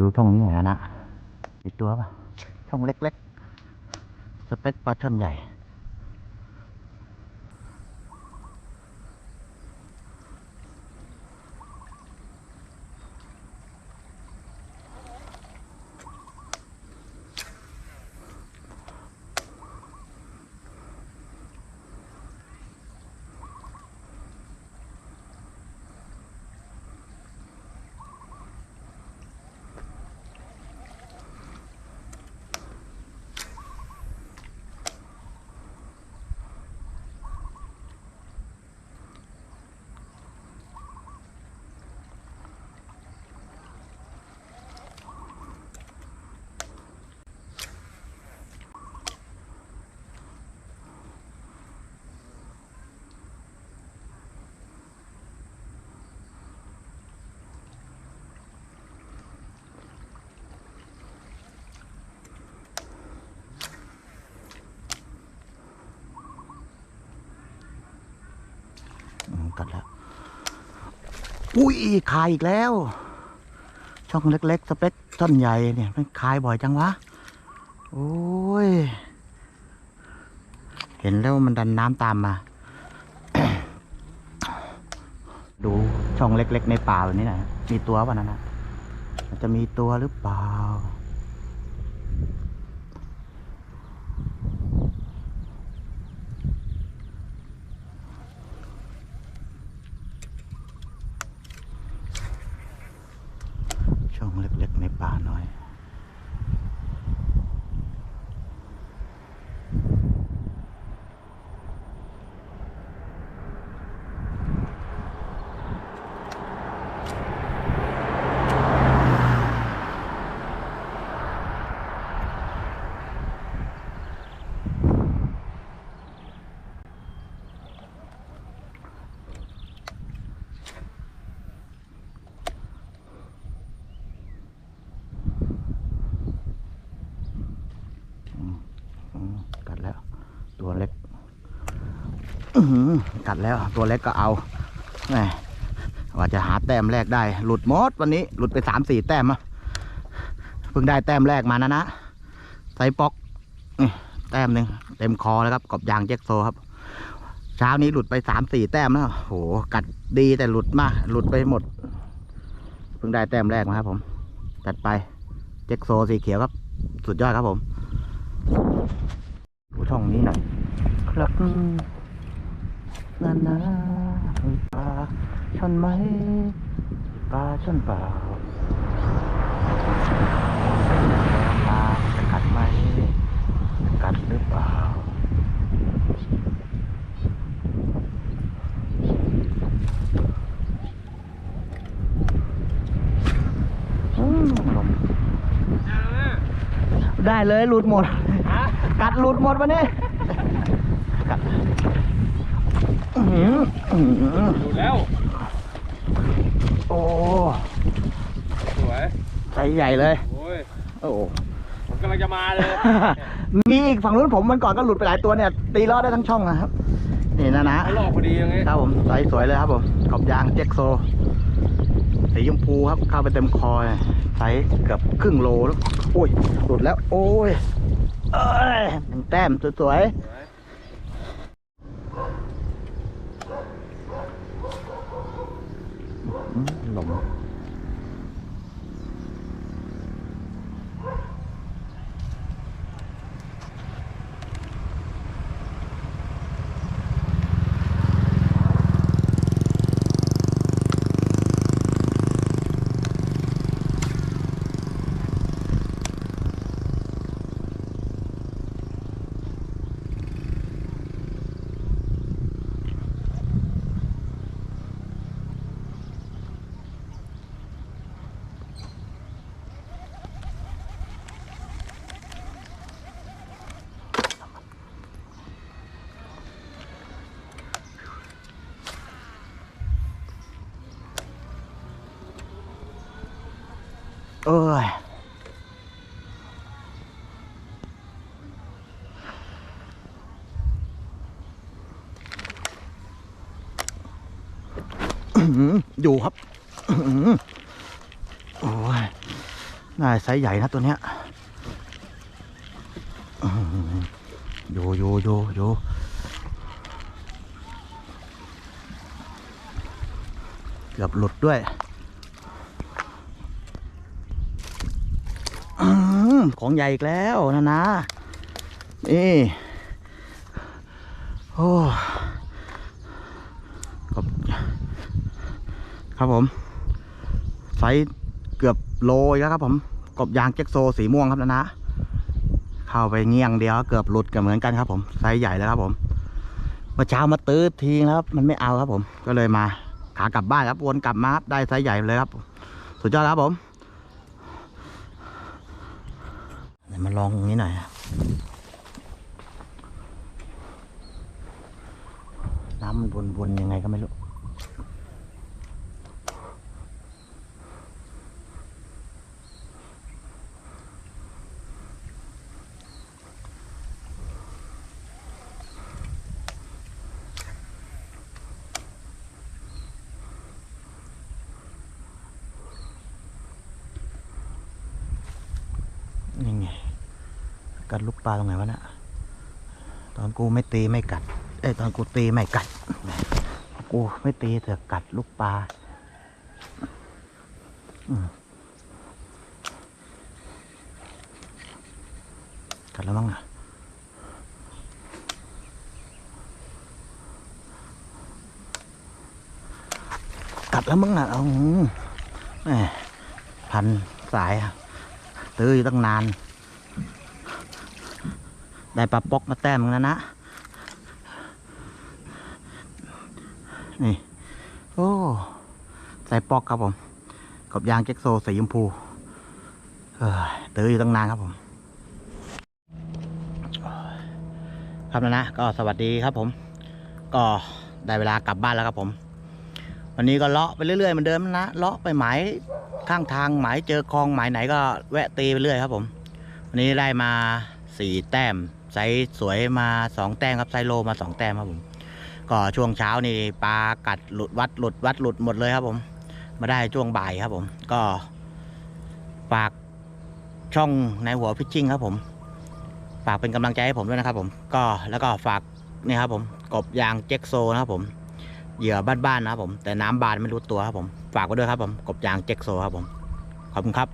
ดูช่องนี้หน่อยนะมีตัวปะช่องเล็กๆ สเปคปลาช่อนใหญ่ กัดแล้ว อุ้ยคายอีกแล้ว ช่องเล็กๆ สเปคต้นใหญ่เนี่ยมันคายบ่อยจังวะ โอ้ย เห็นแล้วมันดันน้ำตามมา ดูช่องเล็กๆ ในป่าแบบนี้นะมีตัวป่ะนั่นนะมันจะมีตัวหรือเปล่า ช่องเล็กๆ ในป่าน้อย อืมกัดแล้ว ตัวเล็กกัดแล้วตัวเล็กก็เอาแหมว่าจะหาแต้มแรกได้ หลุดมดวันนี้หลุดไปสามสี่แต้มอะเพิ่งได้แต้มแรกมานะนะไซส์ป๊อกนี่แต้มหนึ่งเต็มคอแล้วครับกบยางแจ็คโซครับ เช้านี้หลุดไปสามสี่แต้มแล้วโหกัดดีแต่หลุดมากหลุดไปหมด เพิ่งได้แต้มแรกมาครับ ผมจัดไปแจ็คโซสีเขียวครับ สุดยอดครับผม ช่องนี้หน่อยครับนานาปลาช่อนไหมปลาช่อนเปล่าปลาจะกัดไหมกัดหรือเปล่าอืมลมได้เลยหลุดหมด กัดหลุดหมดวันนี้กัดอื้อหืออื้อหือดูแล้ว โอ้สวย ใจใหญ่เลย โอ้ย โอ้ ผมกำลังจะมาเลย มีอีกฝั่งนู้นผมมันก่อนก็หลุดไปหลายตัวเนี่ย ตีล้อได้ทั้งช่องนะครับ นี่นะนะเขาหลอกพอดียังไงครับผมใสสวยเลยครับผมขอบยางเจ็กโซ สีชมพูครับเข้าไปเต็มคอเลยไซส์เกือบครึ่งโลแล้วโอ้ยหลุดแล้ว โอ้ย เอ้ยหนึ่งแต้มสวยๆหลง เอ้ยอื้อยู่ครับโอ้ยน่าไซส์ใหญ่นะตัวเนี้ยอื้อหือโยโยโยโยเกือบหลุดด้วยอื้อหือ ของใหญ่อีกแล้วนะนะนี่โอ้ครับครับผมไซส์เกือบโลอีกแล้วครับผมกบยางเจ็กโซสีม่วงครับนะนะเข้าไปเงี่ยงเดียวเกือบหลุดกันเหมือนกันครับผมไซส์ใหญ่แล้วครับผมเมื่อเช้ามาตื้อทีแล้วครับมันไม่เอาครับผมก็เลยมาขากลับบ้านครับวนกลับมาครับได้ไซส์ใหญ่เลยครับ สุดยอดครับผมเดี๋ยว มาลองตรงนี้หน่อยน้ำมันวนๆยังไงก็ไม่รู้ ยังไง กัดลูกปลาตรงไหนวะเนะ่ะตอนกูไม่ตีไม่กัด เอ้ตอนกูตีไม่กัด กูไม่ตีแต่กัดลูกปลาอกัดแล้วมั้งอะกัดแล้วมั้งอะเอาแหมพันสายอะตื้ออยู่ตั้งนาน ได้ปลาปอกมาแต้มแล้วนะนี่ โอ้ใส่ปอกครับผมกบยางเจ็กโซสีชมพูเออตื้ออยู่ตั้งนานครับผมครับนะนะก็สวัสดีครับผม ก็ได้เวลากลับบ้านแล้วครับผม วันนี้ก็เลาะไปเรื่อยๆเหมือนเดิมนะเลาะไปหมายข้างทางหมายเจอคลองหมายไหนก็แวะตีไปเรื่อยครับผม วันนี้ได้มาสี่แต้ม ไซส์สวยมาสองแต้มครับไซส์โลมาสองแต้มครับผมก็ช่วงเช้านี่ปลากัดหลุดวัดหลุดวัดหลุดหมดเลยครับผม มาได้ช่วงบ่ายครับผม ก็ฝากช่องในหัวพิชชิ่งครับผมฝากเป็นกำลังใจให้ผมด้วยนะครับผมก็แล้วก็ฝากนี่ครับผมกบยางเจ็กโซนะครับผมเหยื่อบ้านๆนะครับผมแต่น้ำบานไม่รู้ตัวครับผมฝากไว้ด้วยครับผมกบยางเจ็กโซครับผมขอบคุณครับ